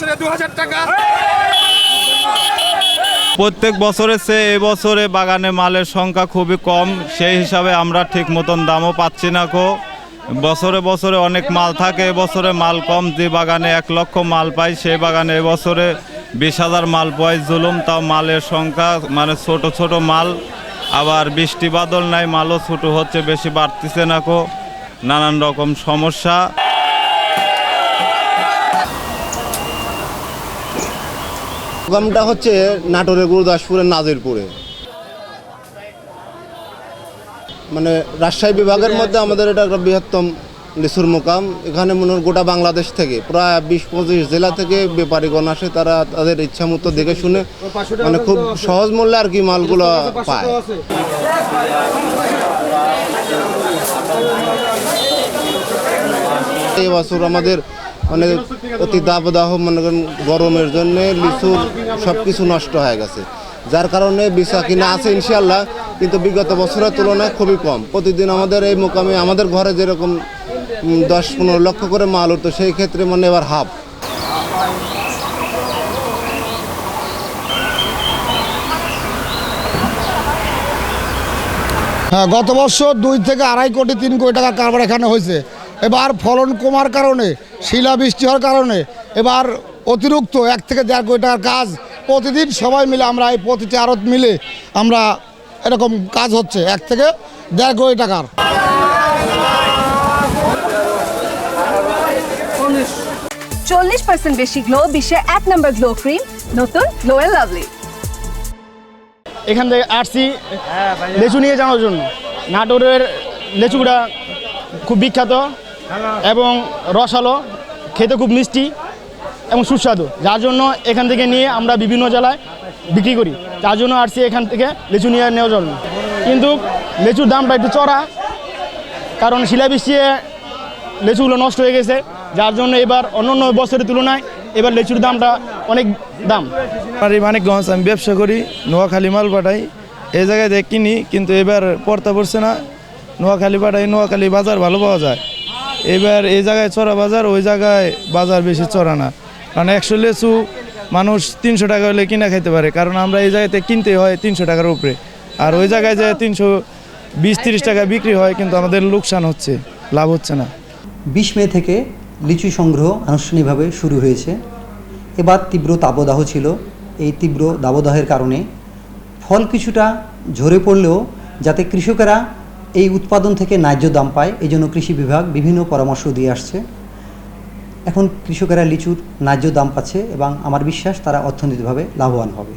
বছরে দু হাজার টাকা। প্রত্যেক বছরের চেয়ে এবছরে বাগানে মালের সংখ্যা খুবই কম, সেই হিসাবে আমরা ঠিক মতন দামও পাচ্ছি না কো বছরে বছরে অনেক মাল থাকে এবছরে মাল কম। যে বাগানে এক লক্ষ মাল পাই, সেই বাগানে এবছরে বিশ হাজার মাল পাই। জুলুম, তাও মালের সংখ্যা মানে ছোট ছোট মাল। আবার বৃষ্টি বাদল নাই, মালও ছোট হচ্ছে, বেশি বাড়তিছে না কো নানান রকম সমস্যা। প্রোগ্রামটা হচ্ছে নাটোরের গুরুদাসপুরের নাজিরপুরে। মানে রাজশাহী বিভাগের মধ্যে আমাদের এটা একটা বৃহত্তম লিচুর মোকাম। এখানে মনে গোটা বাংলাদেশ থেকে প্রায় বিশ, পঁচিশ জেলা থেকে ব্যাপারীগণ আসে, তারা তাদের ইচ্ছা মতো দেখে শুনে মানে খুব সহজ মূল্যে আর কি মালগুলো পায়। এই বছর আমাদের মানে অতি দাবদাহ মনে করেন গরমের জন্য লিচুর সব কিছু নষ্ট হয়ে গেছে। যার কারণে বিশা কিনা আছে ইনশাল্লাহ কিন্তু বিগত বছরের তুলনায় খুবই কম। প্রতিদিন আমাদের এই মোকামে আমাদের ঘরে যেরকম দশ পনেরো লক্ষ করে মাল হতো সেই ক্ষেত্রে মানে এবার হাফ। হ্যাঁ গত বছর দুই থেকে আড়াই কোটি, তিন কোটি টাকার কারবার এখানে হয়েছে। এবার ফলন কমার কারণে শিলা বৃষ্টি হওয়ার কারণে এবার অতিরিক্ত এক থেকে দেড় কোটি টাকার কাজ। প্রতিদিন সবাই মিলে আমরা এই প্রতিটি আড়ত মিলে আমরা এরকম কাজ হচ্ছে এক থেকে দেড় কোটি টাকার। চল্লিশ পার্সেন্ট বেশি গ্লো বিশ্বে এক নম্বর গ্লো ক্রিম নতুন গ্লো এন্ড লাভলি এখান থেকে আসছি লেচু নিয়ে যাওয়ার জন্য। নাটোরের লেচুগুড়া খুব বিখ্যাত। এবং রসালো, খেতে খুব মিষ্টি এবং সুস্বাদু। যার জন্য এখান থেকে নিয়ে আমরা বিভিন্ন জেলায় বিক্রি করি। তার জন্য আসছি এখান থেকে লিচু নিয়ে নেওয়ার জন্য। কিন্তু লেচুর দামটা একটু চড়া, কারণ শিলাবৃষ্টি লেচুগুলো নষ্ট হয়ে গেছে। যার জন্য এবার অন্য অন্য বছরের তুলনায় এবার লেচুর দামটা অনেক দাম। এই মানিকগঞ্জ, আমি ব্যবসা করি, নোয়াখালী মাল পাঠাই এই জায়গায় কিনি, কিন্তু এবার পড়তে পড়ছে না। নোয়াখালী পাঠাই নোয়াখালী বাজার ভালো পাওয়া যায়। এবার এই জায়গায় চড়া বাজার, ওই জায়গায় বাজার বেশি চড়া না। কারণ একশো লেচু মানুষ তিনশো টাকা হলে কিনা খাইতে পারে। কারণ আমরা এই জায়গাতে কিনতে হয় তিনশো টাকার উপরে। আর ওই জায়গায় যে তিনশো বিশ তিরিশ টাকা বিক্রি হয়, কিন্তু আমাদের লোকসান হচ্ছে, লাভ হচ্ছে না। বিশ মে থেকে লিচু সংগ্রহ আনুষ্ঠানিকভাবে শুরু হয়েছে। এবার তীব্র তাপদাহ ছিল। এই তীব্র দাবদাহের কারণে ফল কিছুটা ঝরে পড়লেও যাতে কৃষকেরা এই উৎপাদন থেকে ন্যায্য দাম পায় এই জন্য কৃষি বিভাগ বিভিন্ন পরামর্শ দিয়ে আসছে। এখন কৃষকেরা লিচুর ন্যায্য দাম পাচ্ছে এবং আমার বিশ্বাস তারা অর্থনৈতিকভাবে লাভবান হবে।